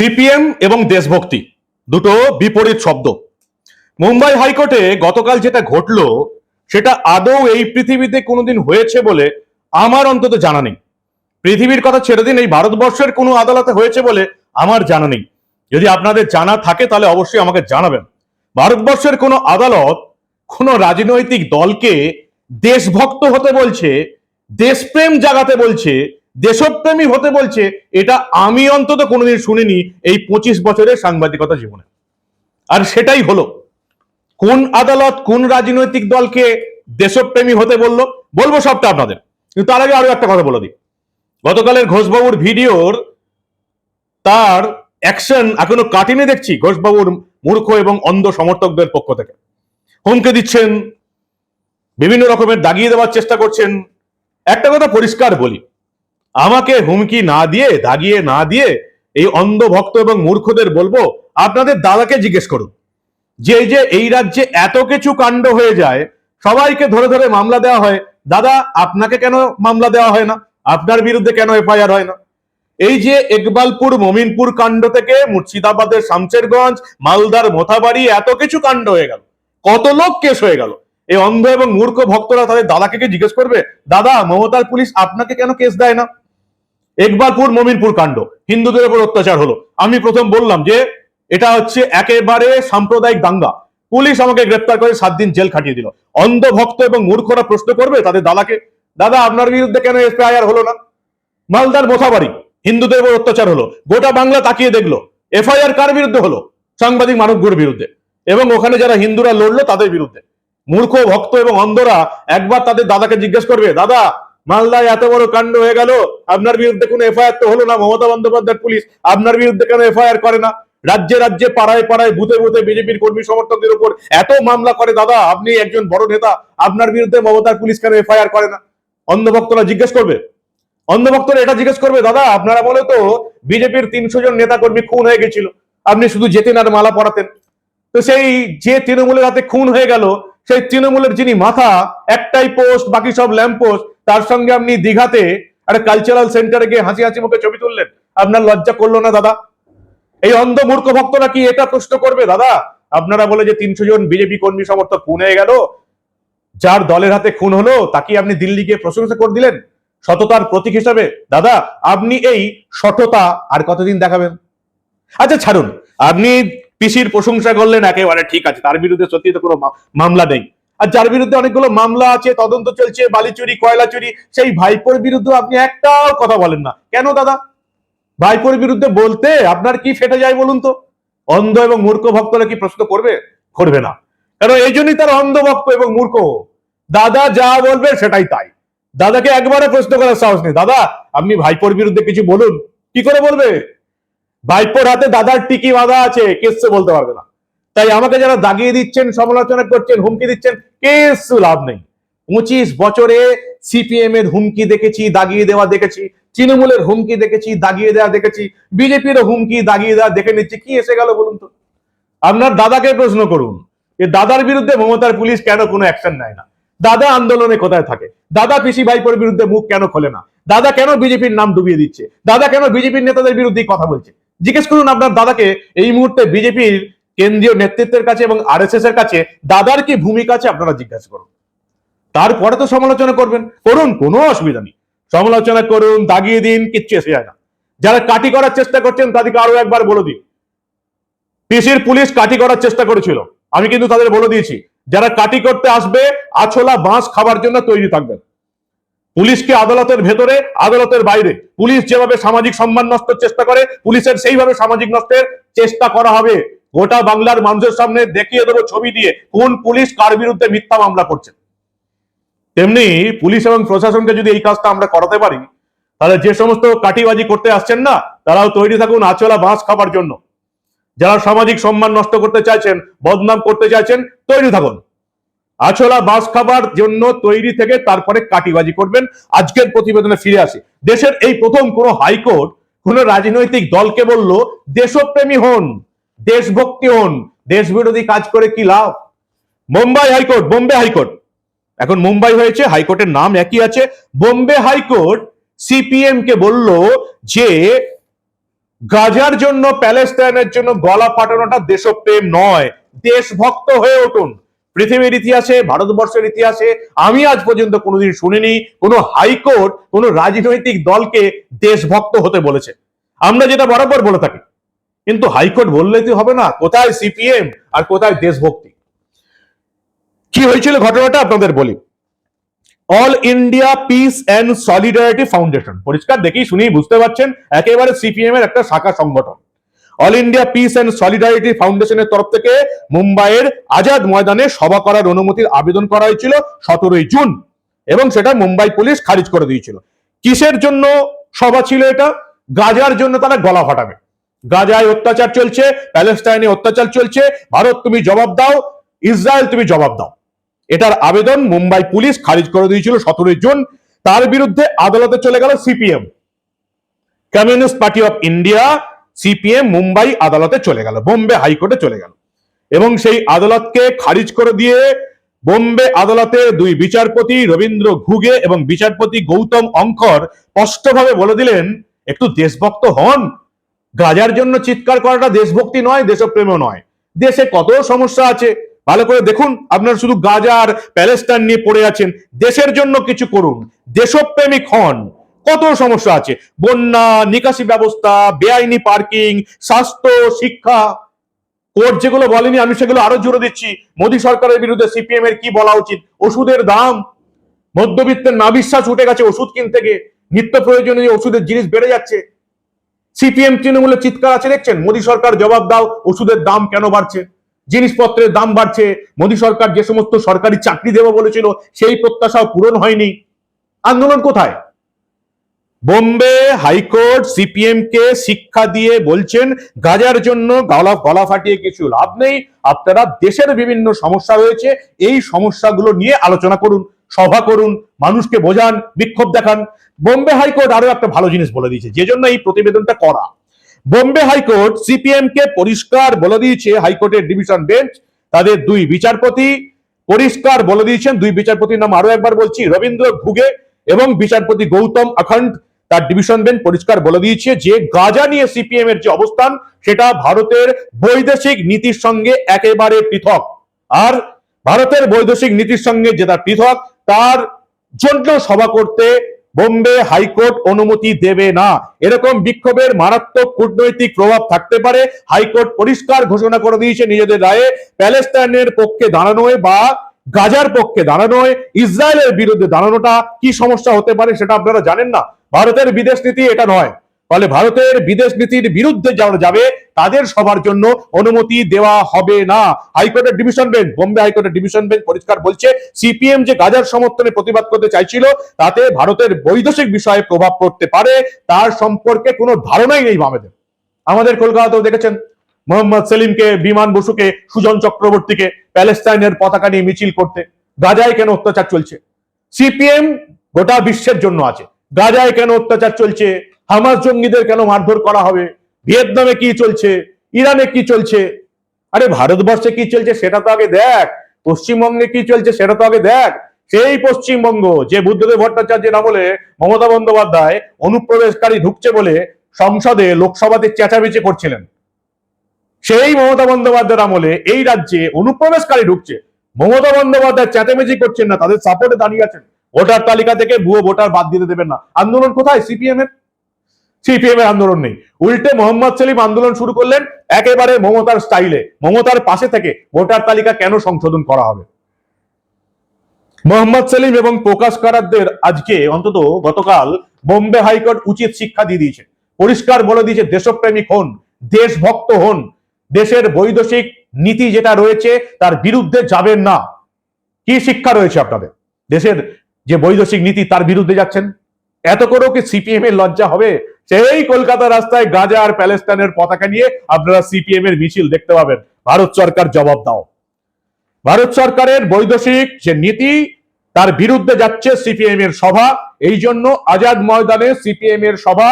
CPM এবং দেশভক্তি, দুটো বিপরীত শব্দ। মুম্বাই হাইকোর্টে গতকাল যেটা ঘটলো, সেটা আদৌ এই পৃথিবীতে কোনোদিন হয়েছে বলে আমার অন্তত জানা নেই। পৃথিবীর কথা ছেড়ে দিন, এই ভারতবর্ষের কোনো আদালতে হয়েছে বলে আমার জানা নেই। যদি আপনাদের জানা থাকে, তাহলে অবশ্যই আমাকে জানাবেন। ভারতবর্ষের কোনো আদালত, কোনো রাজনৈতিক দলকে দেশভক্ত হতে বলছে, দেশপ্রেম জাগাতে বলছে দেশপ্রেমী হতে বলছে, এটা আমি অন্তত কোনোদিন শুনিনি এই পঁচিশ বছরের সাংবাদিকতা জীবনে। আর সেটাই হলো, কোন আদালত, কোন রাজনৈতিক দলকে দেশপ্রেমী হতে বলল, বলব সবটা আপনাদের। কিন্তু তার আগে আরও একটা কথা বলে দিই। গতকালের ঘোষবাবুর ভিডিওর তার অ্যাকশন এখনও কাটিনি দেখছি, ঘোষবাবুর মূর্খ এবং অন্ধ সমর্থকদের পক্ষ থেকে। হুমকে দিচ্ছেন, বিভিন্ন রকমের দাগিয়ে দেওয়ার চেষ্টা করছেন। একটা কথা পরিষ্কার বলি আমাকে হুমকি না দিয়ে, দাগিয়ে না দিয়ে এই অন্ধ ভক্ত এবং মূর্খদের বলব, আপনাদের দাদাকে জিজ্ঞেস করুন। যে যে এই রাজ্যে এত কিছু কাণ্ড হয়ে যায়, সবাইকে ধরে ধরে মামলা দেওয়া হয়। দাদা, আপনাকে কেন মামলা দেওয়া হয় না? আপনার বিরুদ্ধে কেন এফআইআর হয় না? এই যে একবালপুর, মমিনপুর কাণ্ড থেকে মুর্শিদাবাদের শামচেরগঞ্জ মালদার মোথাবাড়ি, এত কিছু কাণ্ড হয়ে গেল। কত লোক কেস হয়ে গেল। এই অন্ধ এবং মূর্খ ভক্তরা তাদের দাদাকে কি জিজ্ঞেস করবে? দাদা, মমতার পুলিশ আপনাকে কেন কেস দেয় না? একবারপুর মমিনপুর কাণ্ড। হিন্দুদের উপর অত্যাচার হলো। আমি প্রথম বললাম যে, এটা হচ্ছে একেবারে সাম্প্রদায়িক দাঙ্গা। পুলিশ আমাকে গ্রেপ্তার করে সাত দিন জেল খাটিয়ে দিল। অন্ধ ভক্ত এবং মূর্খরা প্রশ্ন করবে, তাদের দাদাকে, দাদা, আপনার বিরুদ্ধে কেন এফআইআর হলো না? মালদার মোথাবাড়ি হিন্দুদের উপর অত্যাচার হলো। গোটা বাংলা তাকিয়ে দেখল, এফআইআর কার বিরুদ্ধে হলো? সাংবাদিক মানবগুর বিরুদ্ধে। এবং ওখানে যারা হিন্দুরা লড়লো তাদের বিরুদ্ধে। মূর্খ, ভক্ত এবং অন্ধরা একবার তাদের দাদাকে জিজ্ঞেস করবে, দাদা মালদায় এত বড় কাণ্ড হয়ে গেল। আপনার বিরুদ্ধে কোনো এফআইআর তো হলো না, মমতা বন্দ্যোপাধ্যায় পুলিশ। আপনার বিরুদ্ধে কেন এফআইআর করে না? রাজ্যে রাজ্যে, পাড়ায় পাড়ায়, বুথে বুথে বিজেপির কর্মী সমর্থকদের উপর এত মামলা করে, দাদা, আপনি একজন বড় নেতা, আপনার বিরুদ্ধে মমতার পুলিশ কেন এফআইআর করে না? অন্ধভক্তরা জিজ্ঞেস করবে। অন্ধভক্তরা এটা জিজ্ঞেস করবে, দাদা, আপনারা বলে তো, বিজেপির তিনশো জন নেতা কর্মী খুন হয়ে গেছিল। আপনি শুধু যেতেন আর মালা পড়াতেন তো সেই যে তৃণমূলের হাতে খুন হয়ে গেল, সেই তৃণমূলের যিনি মাথা, একটাই পোস্ট বাকি সব ল্যাম্প পোস্ট তার সঙ্গে আপনি দীঘাতে একটা কালচারাল সেন্টারে গিয়ে হাসি হাসি মুখে ছবি তুললেন। আপনার লজ্জা করল না, দাদা? এই অন্ধ মূর্খ ভক্তরা কি এটা প্রশ্ন করবে, দাদা? আপনারা বলে যে তিনশো জন বিজেপি কর্মী সমর্থক খুন হয়ে গেল, যার দলের হাতে খুন হলো তাকে আপনি দিল্লি গিয়ে প্রশংসা করে দিলেন? সততার প্রতীক হিসাবে, দাদা, আপনি এই সততা আর কতদিন দেখাবেন? আচ্ছা ছাড়ুন। আপনি পিসির প্রশংসা করলেন, একেবারে ঠিক আছে, তার বিরুদ্ধে সত্যি তো কোনো মামলা নেই। আর যার বিরুদ্ধে অনেকগুলো মামলা আছে, তদন্ত চলছে, বালি চুরি, কয়লা চুরি, সেই ভাইপোর বিরুদ্ধে আপনি একটাও কথা বলেন না। কেন দাদা? ভাইপোর বিরুদ্ধে বলতে আপনার কি ফেটে যায় বলুন তো? অন্ধ এবং মূর্খ ভক্তরা কি প্রশ্ন করবে? করবে না। কারণ এই জন্যই তার অন্ধ ভক্ত এবং মূর্খ। দাদা যা বলবে সেটাই তাই। দাদাকে একবারে প্রশ্ন করার সাহস নেই। দাদা, আপনি ভাইপোর বিরুদ্ধে কিছু বলুন। কি করে বলবে? ভাইপোর হাতে দাদার টিকি বাঁধা আছে, কেসে বলতে পারবে না। তাই আমাকে যারা দাগিয়ে দিচ্ছেন, সমালোচনা করছেন, হুমকি দিচ্ছেন কিছু লাভ নেই। পঁচিশ বছরে সিপিএম এর হুমকি দেখেছি, দাগিয়ে দেওয়া দেখেছি, তৃণমূলের হুমকি দেখেছি, দাগিয়ে দেওয়া দেখেছি, বিজেপির হুমকি দাগিয়ে দেওয়া দেখে নিচ্ছি, কি এসে গেল বলুন তো? আপনার দাদাকে প্রশ্ন করুন, যে দাদার বিরুদ্ধে মমতার পুলিশ কেন কোনো অ্যাকশন নেয় না? দাদা আন্দোলনে কোথায় থাকে? দাদা পিসি ভাইপোর বিরুদ্ধে মুখ কেন খোলে না? দাদা কেন বিজেপির নাম ডুবিয়ে দিচ্ছে? দাদা কেন বিজেপির নেতাদের বিরুদ্ধে কথা বলছে? জিজ্ঞেস করুন আপনার দাদাকে, এই মুহূর্তে বিজেপির কেন্দ্রীয় নেতৃত্বের কাছে এবং আরএসএস এর কাছে দাদার কি ভূমিকা আছে আপনারা জিজ্ঞাসা করুন। তারপরে তো সমালোচনা করবেন। করুন, কোনো অসুবিধা নেই। সমালোচনা করুন, দাগিয়ে দিন, কিচ্ছু এসে যায় না। যারা কাটি করার চেষ্টা করছেন, তাদেরকে আরও একবার বলে দিন পিসির পুলিশ কাটি করার চেষ্টা করেছিল। আমি কিন্তু তাদের বলে দিয়েছি, যারা কাটি করতে আসবে, আছলা, বাঁশ খাবার জন্য তৈরি থাকবেন। পুলিশকে আদালতের ভেতরে, আদালতের বাইরে। পুলিশ যেভাবে সামাজিক সম্মান নষ্টের চেষ্টা করে, পুলিশের সেইভাবে সামাজিক নষ্টের চেষ্টা করা হবে। গোটা বাংলার মানুষের সামনে দেখিয়ে দেবো ছবি দিয়ে কোন পুলিশ কার বিরুদ্ধে মিথ্যা মামলা করছে। তেমনি পুলিশ এবং প্রশাসনকে যদি এই কাজটা আমরা করাতে পারি, তাহলে যে সমস্ত কাটিবাজি করতে আসছেন না, তারাও তৈরি থাকুন আচলা বাঁশ খাবার জন্য। যারা সামাজিক সম্মান নষ্ট করতে চাইছেন, বদনাম করতে চাইছেন, তৈরি থাকুন। আছলা বাস খাবার জন্য তৈরি থেকে তারপরে কাটিবাজি করবেন। আজকের প্রতিবেদনে ফিরে আসি। দেশের এই প্রথম কোন হাইকোর্ট কোন রাজনৈতিক দলকে বলল, দেশপ্রেমী হন। দেশভক্তি হন। দেশ বিরোধী কাজ করে কি লাভ? Mumbai high court, Bombay high court. এখন মুম্বাই হয়েছে, হাইকোর্টের নাম একই আছে। বোম্বে হাইকোর্ট সিপিএম কে বলল যে, গাজার জন্য প্যালেস্টাইনের জন্য গলা ফাটানোটা দেশপ্রেম নয়, দেশভক্ত হয়ে উঠুন। পৃথিবীর ইতিহাসে, ভারতবর্ষের ইতিহাসে, আমি আজ পর্যন্ত কোনোদিন শুনিনি, কোনো হাইকোর্ট, কোনো রাজনৈতিক দলকে দেশভক্ত হতে বলেছে। আমরা যেটা বরাবর বলে থাকি কিন্তু হাইকোর্ট বললে তো হবে না, কোথায় সিপিএম আর কোথায় দেশভক্তি? কি হয়েছিল ঘটনাটা আপনাদের বলি। All India peace and solidarity foundation, পরিষ্কার দেখি শুনেই বুঝতে পারছেন, একেবারে সিপিএম এর একটা শাখা সংগঠন। All India peace and solidarity ফাউন্ডেশনের তরফ থেকে মুম্বাইয়ের আজাদ ময়দানে সভা করার অনুমতির আবেদন করা হয়েছিল সতেরোই জুন, এবং সেটা মুম্বাই পুলিশ খারিজ করে দিয়েছিল। কিসের জন্য সভা ছিল এটা? গাজার জন্য তারা গলা ফাটাবে। গাজায় অত্যাচার চলছে, প্যালেস্টাইনে অত্যাচার চলছে। ভারত, তুমি জবাব দাও। ইসরায়েল, তুমি জবাব দাও। এটার আবেদন মুম্বাই পুলিশ খারিজ করে দিয়েছিল সতেরোই জুন। তার বিরুদ্ধে আদালতে চলে গেল CPM. Communist party of India, CPM Mumbai আদালতে চলে গেল। বোম্বে হাইকোর্টে চলে গেল। এবং সেই আদালতকে খারিজ করে দিয়ে বোম্বে আদালতে দুই বিচারপতি রবীন্দ্র ঘুগে এবং বিচারপতি গৌতম অঙ্কর স্পষ্টভাবে বলে দিলেন, একটু দেশভক্ত হন। গাজার জন্য চিৎকার করাটা দেশভক্তি নয়, দেশপ্রেমও নয়। দেশে কত সমস্যা আছে? ভালো করে দেখুন, আপনারা শুধু গাজা আর প্যালেস্টাইন নিয়ে পড়ে আছেন। দেশের জন্য কিছু করুন। দেশপ্রেমিক হন। কত সমস্যা আছে? বন্যা, নিকাশি ব্যবস্থা, বেআইনি পার্কিং, স্বাস্থ্য, শিক্ষা। কোর্ট যেগুলো বলেনি, আমি সেগুলো আরও জোরে দিচ্ছি। মোদী সরকারের বিরুদ্ধে সিপিএম এর কি বলা উচিত? ওষুধের দাম। মধ্যবিত্তের নাবিশ্বাস উঠে গেছে ওষুধ কিনতে গিয়ে। নিত্য প্রয়োজনীয় ওষুধের জিনিস বেড়ে যাচ্ছে। সিপিএম তৃণমূলের চিৎকার আছে, দেখছেন? মোদী সরকার জবাব দাও, ওষুধের দাম কেন বাড়ছে? জিনিসপত্রের দাম বাড়ছে। মোদী সরকার যে সমস্ত সরকারি চাকরি দেবে বলেছিল, সেই প্রত্যাশাও পূরণ হয়নি। আন্দোলন কোথায়? বোম্বে হাইকোর্ট সিপিএম কে শিক্ষা দিয়ে বলছেন, গাজার জন্য গলা গলা ফাটিয়ে কিছু লাভ নেই। আপনারা দেশের বিভিন্ন সমস্যা রয়েছে, এই সমস্যাগুলো নিয়ে আলোচনা করুন। সভা করুন, মানুষকে বোঝান, বিক্ষোভ দেখান। বোম্বে হাইকোর্ট আরও একটা ভালো জিনিস বলে দিয়েছে, যে জন্য এই প্রতিবেদনটা করা। বোম্বে হাইকোর্ট সিপিএম কে পরিষ্কার বলে দিয়েছে, হাইকোর্টের ডিভিশন বেঞ্চ, তাদের দুই বিচারপতি পরিষ্কার বলে দিয়েছেন। দুই বিচারপতির নাম আরও একবার বলছি, রবীন্দ্র ঘুগে এবং বিচারপতি গৌতম অখণ্ড তার ডিভিশন বেঞ্চ পরিষ্কার বলে দিয়েছে যে, গাজা নিয়ে সিপিএম এর যে অবস্থান, সেটা ভারতের বৈদেশিক নীতির সঙ্গে একেবারে পৃথক। আর ভারতের বৈদেশিক নীতির সঙ্গে যেটা পৃথক তার জন্য সভা করতে বোম্বে হাইকোর্ট অনুমতি দেবে না। এরকম বিক্ষোভের মারাত্মক কূটনৈতিক প্রভাব থাকতে পারে। হাইকোর্ট পরিষ্কার ঘোষণা করে দিয়েছে নিজেদের রায়ে। প্যালেস্টাইনের পক্ষে দাঁড়ানোয় বা গাজার পক্ষে দাঁড়ানোয়, ইসরায়েলের বিরুদ্ধে দাঁড়ানোটা কি সমস্যা হতে পারে সেটা আপনারা জানেন না। ভারতের বিদেশ নীতি এটা নয়। ফলে ভারতের বিদেশ নীতির বিরুদ্ধে যারা যাবে, তাদের সবার জন্য অনুমতি দেওয়া হবে না। হাইকোর্টের ডিভিশন বেঞ্চ, বোম্বে হাইকোর্টের ডিভিশন বেঞ্চ পরিষ্কার বলছে, সিপিএম যে গাজার সমর্থনে প্রতিবাদ করতে চাইছিল, তাতে ভারতের বৈদেশিক বিষয়ে প্রভাব পড়তে পারে, তার সম্পর্কে কোনো ধারণাই নেই বামেদের। আমাদের কলকাতাতেও দেখেছেন, মোহাম্মদ সেলিমকে, বিমান বসুকে, সুজন চক্রবর্তীকে প্যালেস্টাইনের পতাকা নিয়ে মিছিল করতে। গাজায় কেন অত্যাচার চলছে? সিপিএম গোটা বিশ্বের জন্য আছে। গাজায় কেন অত্যাচার চলছে? হামাস জঙ্গিদের কেন মারধর করা হবে? ভিয়েতনামে কি চলছে? ইরানে কি চলছে? আরে ভারতবর্ষে কি চলছে সেটা তো আগে দেখ। পশ্চিমবঙ্গে কি চলছে সেটা তো আগে দেখ। সেই পশ্চিমবঙ্গ যে বুদ্ধদেব ভট্টাচার্যের আমলে মমতা বন্দ্যোপাধ্যায় অনুপ্রবেশকারী ঢুকছে বলে সংসদে লোকসভাতে চেঁচামেচি করছিলেন। সেই মমতা বন্দ্যোপাধ্যায়ের আমলে এই রাজ্যে অনুপ্রবেশকারী ঢুকছে। মমতা বন্দ্যোপাধ্যায় চেঁচামেচি করছেন না, তাদের সাপোর্টে দাঁড়িয়ে আছেন। ভোটার তালিকা থেকে ভুয়ো ভোটার বাদ দিতে দেবেন না। আন্দোলন কোথায়? সিপিএম এর সিপিএম এর আন্দোলন নেই। উল্টে মোহাম্মদ সেলিম আন্দোলন শুরু করলেন একেবারে মমতার স্টাইলে মমতার পাশে থেকে ভোটার তালিকা কেন সংশোধন করা হবে? মোহাম্মদ সেলিম এবং প্রকাশ কারাতদের আজকে অন্তত গতকাল বোম্বে হাইকোর্ট উচিত শিক্ষা দিয়ে দিয়েছে। পরিষ্কার বলে দিয়েছে, দেশপ্রেমিক হন, দেশভক্ত হন। দেশের বৈদেশিক নীতি যেটা রয়েছে, তার বিরুদ্ধে যাবেন না। কি শিক্ষা রয়েছে আপনাদের? দেশের যে বৈদেশিক নীতি, তার বিরুদ্ধে যাচ্ছেন? এত করেও কি সিপিএম এর লজ্জা হবে? সেই কলকাতা রাস্তায় গাজা আর প্যালেস্টাইনের পতাকা নিয়ে আপনারা সিপিএম এর মিছিল দেখতে পাবেন। ভারত সরকার জবাব দাও। ভারত সরকারের বৈদেশিক যে নীতি, তার বিরুদ্ধে যাচ্ছে সিপিএম এর সভা। এই জন্য আজাদ ময়দানে সিপিএম এর সভা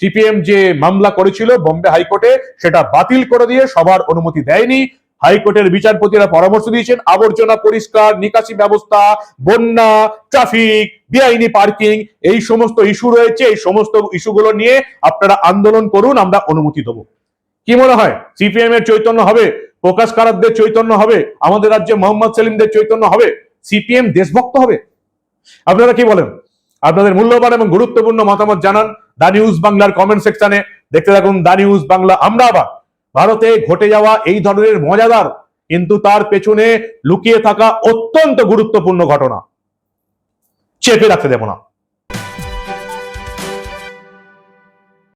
সিপিএম যে মামলা করেছিল বোম্বে হাইকোর্টে, সেটা বাতিল করে দিয়ে সভার অনুমতি দেয়নি। হাইকোর্টের বিচারপতিরা পরামর্শ দিয়েছেন, আবর্জনা পরিষ্কার, নিকাশি ব্যবস্থা, বন্যা, ট্রাফিক, বেআইনি পার্কিং, এই সমস্ত ইস্যু রয়েছে, এই সমস্ত ইস্যুগুলো নিয়ে আপনারা আন্দোলন করুন, আমরা অনুমতি দেবো। কি মনে হয়? সিপিএম এর চৈতন্য হবে? প্রকাশ কারাতদের চৈতন্য হবে? আমাদের রাজ্যে মোহাম্মদ সেলিমদের চৈতন্য হবে? সিপিএম দেশভক্ত হবে? আপনারা কি বলেন? আপনাদের মূল্যবান এবং গুরুত্বপূর্ণ মতামত জানান দা নিউজ বাংলার কমেন্ট সেকশনে। দেখতে থাকুন দা নিউজ বাংলা, আমরা আবার ভারতে ঘটে যাওয়া এই ধরনের মজাদার, কিন্তু তার পেছনে লুকিয়ে থাকা অত্যন্ত গুরুত্বপূর্ণ ঘটনা। চেপে রাখতে দেব না।